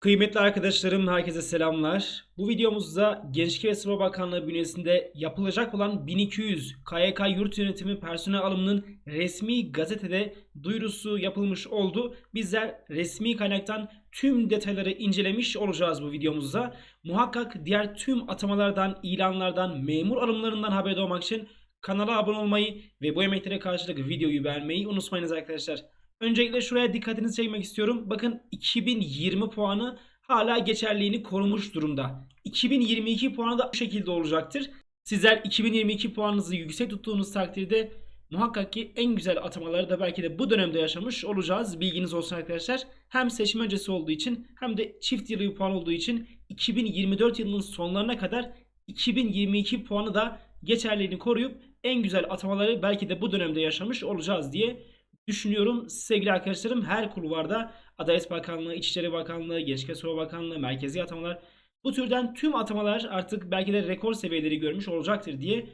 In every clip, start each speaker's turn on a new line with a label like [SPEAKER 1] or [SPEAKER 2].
[SPEAKER 1] Kıymetli arkadaşlarım, herkese selamlar. Bu videomuzda Gençlik ve Spor Bakanlığı bünyesinde yapılacak olan 1200 KYK Yurt Yönetimi personel alımının resmi gazetede duyurusu yapılmış oldu. Bizler resmi kaynaktan tüm detayları incelemiş olacağız bu videomuzda. Muhakkak diğer tüm atamalardan, ilanlardan, memur alımlarından haberdar olmak için kanala abone olmayı ve bu emeklere karşılık videoyu beğenmeyi unutmayınız arkadaşlar. Öncelikle şuraya dikkatinizi çekmek istiyorum. Bakın 2020 puanı hala geçerliğini korumuş durumda. 2022 puanı da bu şekilde olacaktır. Sizler 2022 puanınızı yüksek tuttuğunuz takdirde muhakkak ki en güzel atamaları da belki de bu dönemde yaşamış olacağız. Bilginiz olsun arkadaşlar. Hem seçim öncesi olduğu için hem de çift yıllık puan olduğu için 2024 yılının sonlarına kadar 2022 puanı da geçerliğini koruyup en güzel atamaları belki de bu dönemde yaşamış olacağız diye düşünüyorum. Sevgili arkadaşlarım her kulvarda Adalet Bakanlığı, İçişleri Bakanlığı, Gençlik Spor Bakanlığı, merkezi atamalar bu türden tüm atamalar artık belki de rekor seviyeleri görmüş olacaktır diye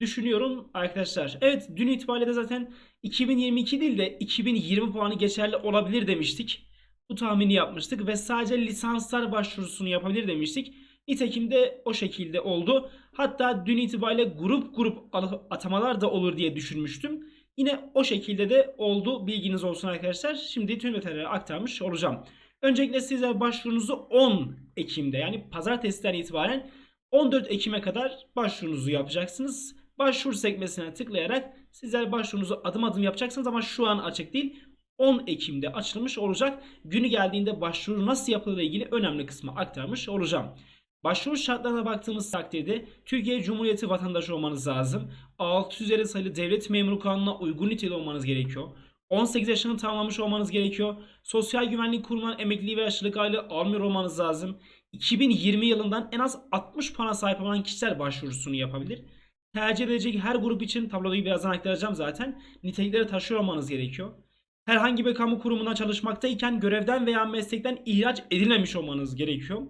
[SPEAKER 1] düşünüyorum arkadaşlar. Evet dün itibariyle de zaten 2022 değil de 2020 puanı geçerli olabilir demiştik. Bu tahmini yapmıştık ve sadece lisanslar başvurusunu yapabilir demiştik. Nitekim de o şekilde oldu. Hatta dün itibariyle grup grup atamalar da olur diye düşünmüştüm. Yine o şekilde de oldu. Bilginiz olsun arkadaşlar. Şimdi tüm detayları aktarmış olacağım. Öncelikle sizler başvurunuzu 10 Ekim'de yani pazartesiden itibaren 14 Ekim'e kadar başvurunuzu yapacaksınız. Başvuru sekmesine tıklayarak sizler başvurunuzu adım adım yapacaksınız ama şu an açık değil. 10 Ekim'de açılmış olacak. Günü geldiğinde başvuru nasıl yapılır ile ilgili önemli kısmı aktarmış olacağım. Başvuru şartlarına baktığımız takdirde Türkiye Cumhuriyeti vatandaşı olmanız lazım. 600 üzeri sayılı devlet memuru kanununa uygun niteliği olmanız gerekiyor. 18 yaşını tamamlamış olmanız gerekiyor. Sosyal Güvenlik Kurumu'ndan emekli ve yaşlılık aylığı almıyor olmanız lazım. 2020 yılından en az 60 puana sahip olan kişiler başvurusunu yapabilir. Tercih edilecek her grup için tabloyu birazdan aktaracağım zaten. Nitelikleri taşıyor olmanız gerekiyor. Herhangi bir kamu kurumuna çalışmaktayken görevden veya meslekten ihraç edilmemiş olmanız gerekiyor.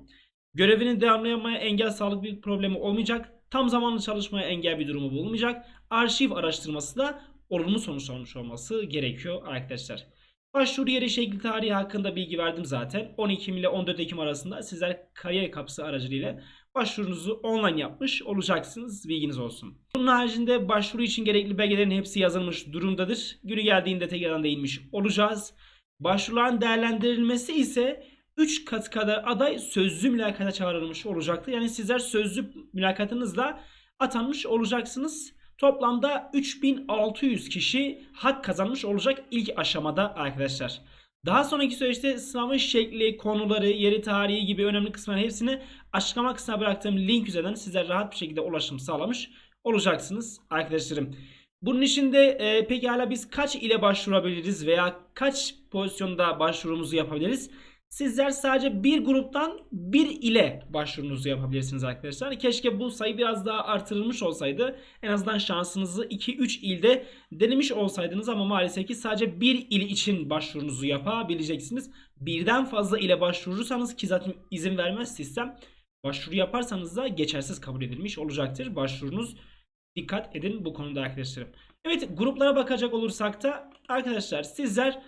[SPEAKER 1] Görevini devamlayamaya engel sağlık bir problemi olmayacak. Tam zamanlı çalışmaya engel bir durumu bulunmayacak. Arşiv araştırması da olumlu sonuçlanmış olması gerekiyor arkadaşlar. Başvuru yeri şekli tarihi hakkında bilgi verdim zaten. 12 Ekim ile 14 Ekim arasında sizler kariyer kapısı aracılığıyla başvurunuzu online yapmış olacaksınız. Bilginiz olsun. Bunun haricinde başvuru için gerekli belgelerin hepsi yazılmış durumdadır. Günü geldiğinde tekrardan değinmiş olacağız. Başvuruların değerlendirilmesi ise 3 kat kadar aday sözlü mülakata çağrılmış olacaktı. Yani sizler sözlü mülakatınızla atanmış olacaksınız. Toplamda 3600 kişi hak kazanmış olacak ilk aşamada arkadaşlar. Daha sonraki süreçte sınavın şekli, konuları, yeri, tarihi gibi önemli kısımların hepsini açıklama kısmına bıraktığım link üzerinden sizler rahat bir şekilde ulaşım sağlamış olacaksınız arkadaşlarım. Bunun içinde e, pekala biz kaç ile başvurabiliriz veya kaç pozisyonda başvurumuzu yapabiliriz? Sizler sadece bir gruptan bir ile başvurunuzu yapabilirsiniz arkadaşlar. Keşke bu sayı biraz daha artırılmış olsaydı. En azından şansınızı 2-3 ilde denemiş olsaydınız ama maalesef ki sadece bir il için başvurunuzu yapabileceksiniz. Birden fazla ile başvurursanız ki zaten izin vermez sistem. Başvuru yaparsanız da geçersiz kabul edilmiş olacaktır. Başvurunuz dikkat edin bu konuda arkadaşlarım. Evet gruplara bakacak olursak da arkadaşlar sizler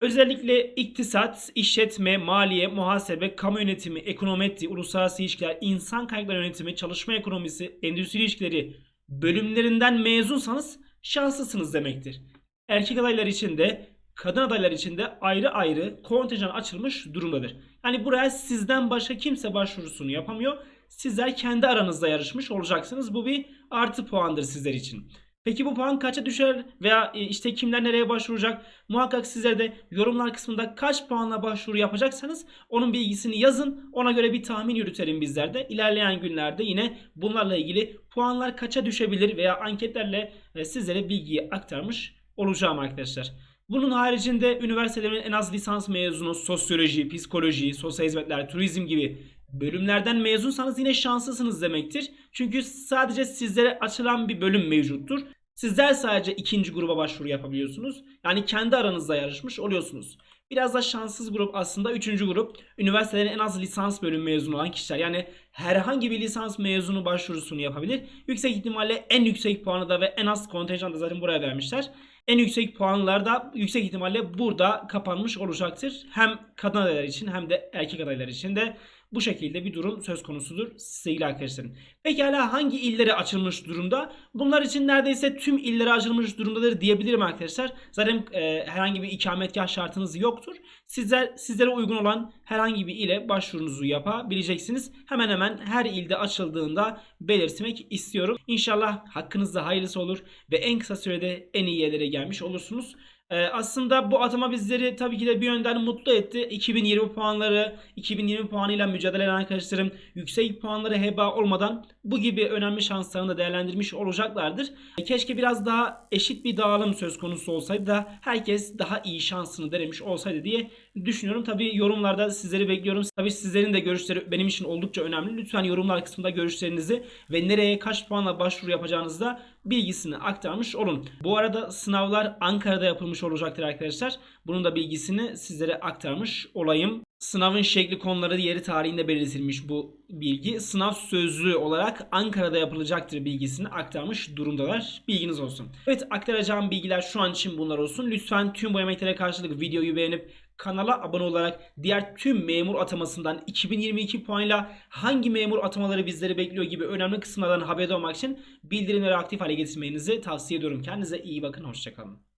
[SPEAKER 1] Özellikle iktisat, işletme, maliye, muhasebe, kamu yönetimi, ekonometri, uluslararası ilişkiler, insan kaynakları yönetimi, çalışma ekonomisi, endüstri ilişkileri bölümlerinden mezunsanız şanslısınız demektir. Erkek adaylar için de kadın adaylar için de ayrı ayrı kontenjan açılmış durumdadır. Yani buraya sizden başka kimse başvurusunu yapamıyor. Sizler kendi aranızda yarışmış olacaksınız. Bu bir artı puandır sizler için. Peki bu puan kaça düşer veya e, işte kimler nereye başvuracak? Muhakkak sizler de yorumlar kısmında kaç puanla başvuru yapacaksanız onun bilgisini yazın. Ona göre bir tahmin yürütelim bizler de. İlerleyen günlerde yine bunlarla ilgili puanlar kaça düşebilir veya anketlerle e, sizlere bilgiyi aktarmış olacağım arkadaşlar. Bunun haricinde üniversitelerin en az lisans mezunu sosyoloji, psikoloji, sosyal hizmetler, turizm gibi bölümlerden mezunsanız yine şanslısınız demektir. Çünkü sadece sizlere açılan bir bölüm mevcuttur. Sizler sadece ikinci gruba başvuru yapabiliyorsunuz. Yani kendi aranızda yarışmış oluyorsunuz. Biraz da şanssız grup aslında üçüncü grup. Üniversitelerin en az lisans bölüm mezunu olan kişiler. Yani herhangi bir lisans mezunu başvurusunu yapabilir. Yüksek ihtimalle en yüksek puanı da ve en az kontenjan da zaten buraya vermişler. En yüksek puanlar da yüksek ihtimalle burada kapanmış olacaktır. Hem kadın adaylar için hem de erkek adaylar için de bu şekilde bir durum söz konusudur sevgili arkadaşlarım. Pekala hangi illere açılmış durumda? Bunlar için neredeyse tüm illere açılmış durumdadır diyebilirim arkadaşlar. Zaten e, herhangi bir ikametgah şartınız yoktur. Sizler sizlere uygun olan herhangi bir ile başvurunuzu yapabileceksiniz. Hemen hemen her ilde açıldığında belirtmek istiyorum. İnşallah hakkınızda hayırlısı olur ve en kısa sürede en iyi yerlere gelmiş olursunuz. Ee, aslında bu atama bizleri tabii ki de bir yönden mutlu etti. 2020 puanları, 2020 puanıyla mücadele eden arkadaşlarım yüksek puanları heba olmadan bu gibi önemli şanslarını da değerlendirmiş olacaklardır. E, Keşke biraz daha eşit bir dağılım söz konusu olsaydı da herkes daha iyi şansını denemiş olsaydı diye düşünüyorum. Tabii yorumlarda sizleri bekliyorum. Tabii sizlerin de görüşleri benim için oldukça önemli. Lütfen yorumlar kısmında görüşlerinizi ve nereye kaç puanla başvuru yapacağınızı da bilgisini aktarmış olun. Bu arada sınavlar Ankara'da yapılmış olacaktır arkadaşlar. Bunun da bilgisini sizlere aktarmış olayım. Sınavın şekli konuları yeri tarihinde belirtilmiş bu bilgi. Sınav sözlü olarak Ankara'da yapılacaktır bilgisini aktarmış durumdalar. Bilginiz olsun. Evet aktaracağım bilgiler şu an için bunlar olsun. Lütfen tüm bu emeklere karşılık videoyu beğenip kanala abone olarak diğer tüm memur atamasından 2022 puanıyla hangi memur atamaları bizleri bekliyor gibi önemli kısımlardan haberdar olmak için bildirimleri aktif hale getirmenizi tavsiye ediyorum. Kendinize iyi bakın. Hoşçakalın.